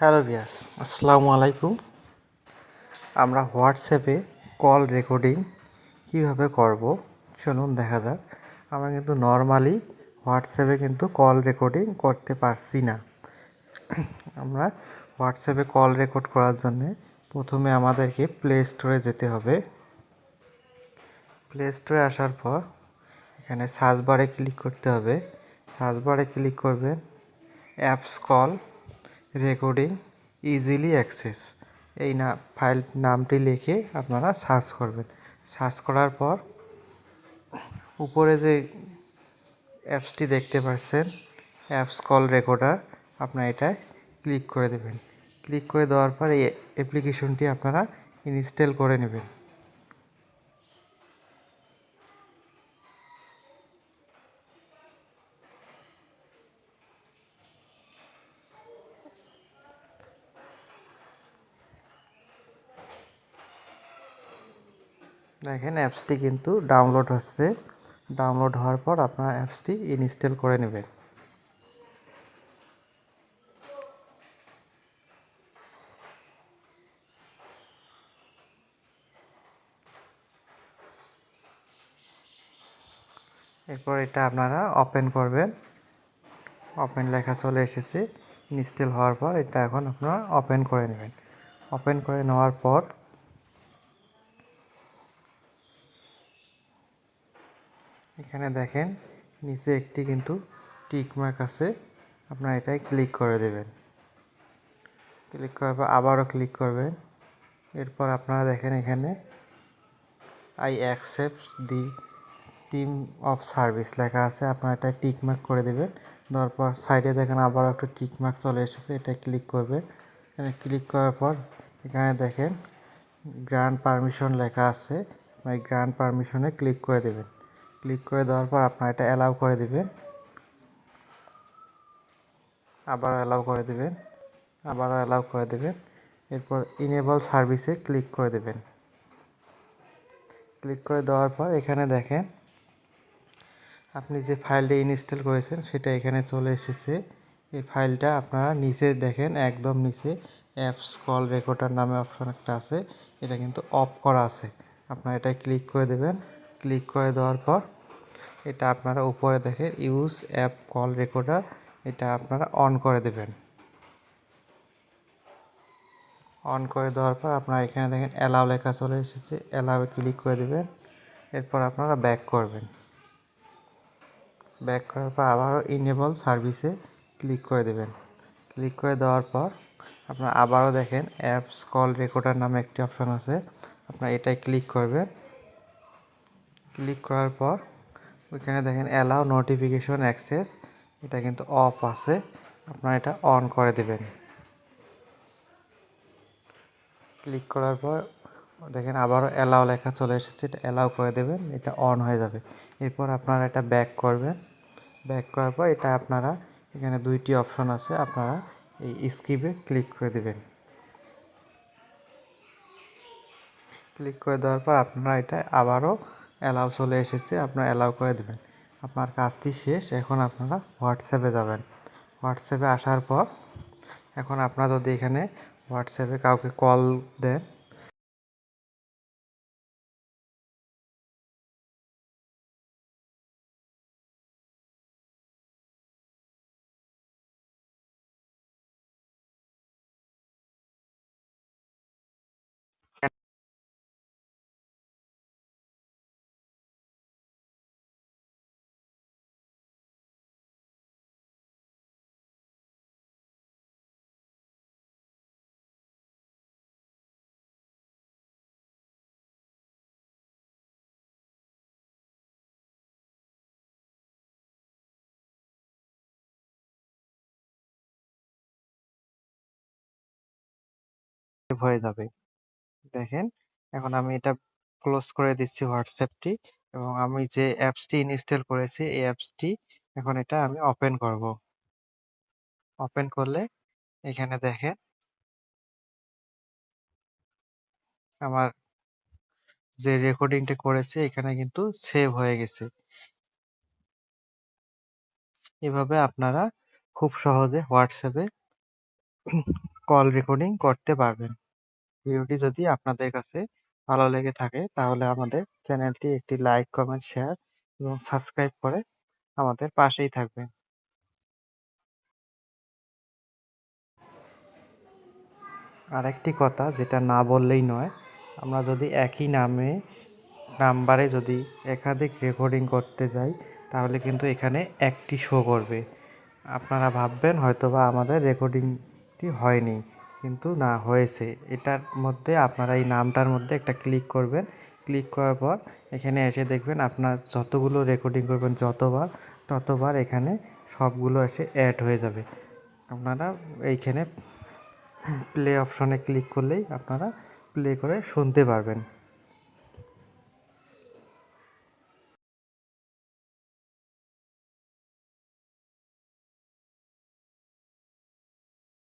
Hello ভিয়াস আসসালামু আলাইকুম। আমরা হোয়াটসঅ্যাপে কল রেকর্ডিং কীভাবে করব? চলুন দেখা যাক। আমরা কিন্তু নর্মালি হোয়াটসঅ্যাপে কিন্তু কল রেকর্ডিং করতে পারছি না। আমরা হোয়াটসঅ্যাপে কল রেকর্ড করার জন্য প্রথমে আমাদেরকে প্লে স্টোরে যেতে হবে। প্লে স্টোরে আসার পর এখানে সার্চ বারে ক্লিক করতে হবে। সার্চ বারে ক্লিক করবেন apps call recording easily access এই না ফাইল নামটি লিখে আপনারা সার্চ করবেন। সার্চ করার পর উপরে যে অ্যাপসটি দেখতে পাচ্ছেন অ্যাপস কল রেকর্ডার আপনার এটায় ক্লিক করে দেবেন। ক্লিক করে দেওয়ার পর এই অ্যাপ্লিকেশনটি আপনারা ইনস্টল করে নেবেন। দেখেন অ্যাপসটি কিন্তু ডাউনলোড হচ্ছে। ডাউনলোড হওয়ার পর আপনার অ্যাপসটি ইনস্টল করে নেবেন। এরপর এটা আপনারা ওপেন করবেন। ওপেন লেখা চলে এসেছে। ইনস্টল হওয়ার পর এটা এখন আপনারা ওপেন করে নেবেন। ওপেন করে নেওয়ার পর এখানে দেখেন, নিচে একটি কিন্তু টিক মার্ক আছে। আপনারা এটাই ক্লিক করে দেবেন। ক্লিক করার পর আবারও ক্লিক করবেন। এরপর আপনারা দেখেন এখানে I accept the term of service লেখা আছে। আপনারা এটা টিক মার্ক করে দেবেন। দেওয়ার পর সাইডে দেখেন আবারও একটা টিক মার্ক চলে এসেছে এটা ক্লিক করবে এখানে ক্লিক করার পর এখানে দেখেন গ্রান্ড পারমিশন লেখা আছে। এই গ্রান্ড পারমিশনে ক্লিক করে দেবেন। ক্লিক করে দেওয়ার পর আপনার এটা অ্যালাউ করে দিবেন আবার অ্যালাউ করে দিবেন আবারও অ্যালাউ করে দেবেন এরপর ইনেবল সার্ভিসে ক্লিক করে দেবেন। ক্লিক করে দেওয়ার পর এখানে দেখেন, আপনি যে ফাইলটা ইনস্টল করেছেন সেটা এখানে চলে এসেছে। এই ফাইলটা আপনারা নিচে দেখেন, একদম নিচে অ্যাপস কল রেকর্ডার নামে অপশন একটা আছে। এটা কিন্তু অফ করা আছে। আপনারা এটা ক্লিক করে দেবেন। ক্লিক করে দেওয়ার পর এটা আপনারা উপরে দেখেন ইউজ অ্যাপ কল রেকর্ডার এটা আপনারা অন করে দেবেন। অন করে দেওয়ার পর আপনারা এখানে দেখেন অ্যালাউ লেখা চলে এসেছে অ্যালাউয়ে ক্লিক করে দেবেন, এরপর আপনারা ব্যাক করবেন। ব্যাক করার পর আবারও ইনেবল সার্ভিসে ক্লিক করে দেবেন। ক্লিক করে দেওয়ার পর আপনারা আবারও দেখেন অ্যাপস কল রেকর্ডার নামে একটি অপশন আছে, আপনারা এটাই ক্লিক করবেন। ক্লিক করার পর ওইখানে দেখেন অ্যালাউ নোটিফিকেশন অ্যাক্সেস এটা কিন্তু অফ আছে, আপনারা এটা অন করে দেবেন। ক্লিক করার পর দেখেন আবারও অ্যালাউ লেখা চলে এসেছে, এটা অ্যালাউ করে দেবেন, এটা অন হয়ে যাবে। এরপর আপনারা এটা ব্যাক করবেন। ব্যাক করার পর এটা আপনারা এখানে দুইটি অপশন আছে, আপনারা এই স্কিপে ক্লিক করে দেবেন। ক্লিক করে দেওয়ার পর আপনারা এটা আবারও অ্যালাউ চলে এসেছে, আপনারা অ্যালাউ করে দেবেন। আপনার কাজটি শেষ, এখন আপনারা হোয়াটসঅ্যাপে যাবেন। হোয়াটসঅ্যাপে আসার পর এখন আপনারা যদি এখানে হোয়াটসঅ্যাপে কাউকে কল দেন হয়ে যাবে। দেখেন, এখন আমি এটা ক্লোজ করে দিচ্ছি হোয়াটসঅ্যাপটি এবং আমি যে অ্যাপসটি ইনস্টল করেছি, এই অ্যাপসটি এখন এটা আমি ওপেন করব। ওপেন করলে এখানে দেখেন, আমার যে রেকর্ডিংটা করেছে, এখানে কিন্তু সেভ হয়ে গেছে। এভাবে আপনারা খুব সহজে হোয়াটসঅ্যাপে কল রেকর্ডিং করতে পারবেন। ভিডিওটি যদি আপনাদের কাছে ভালো লেগে থাকে, তাহলে আমাদের চ্যানেলটি একটি লাইক, কমেন্ট, শেয়ার এবং সাবস্ক্রাইব করে আমাদের পাশেই থাকবেন। আরেকটি কথা যেটা না বললেই নয়, আমরা যদি একই নামে, নাম্বারে যদি একাধিক রেকর্ডিং করতে যাই, তাহলে কিন্তু এখানে একটি শো করবে। আপনারা ভাববেন হয়তোবা আমাদের রেকর্ডিংটি হয়নি। কিন্তু না হয়েছে। এটার মধ্যে আপনারা এই নামটার মধ্যে একটা ক্লিক করবেন। ক্লিক করার পর এখানে এসে দেখবেন আপনার যতগুলো রেকর্ডিং করবেন, যতবার, ততবার এখানে সবগুলো এসে অ্যাড হয়ে যাবে। আপনারা এইখানে প্লে অপশনে ক্লিক করলেই আপনারা প্লে করে শুনতে পারবেন।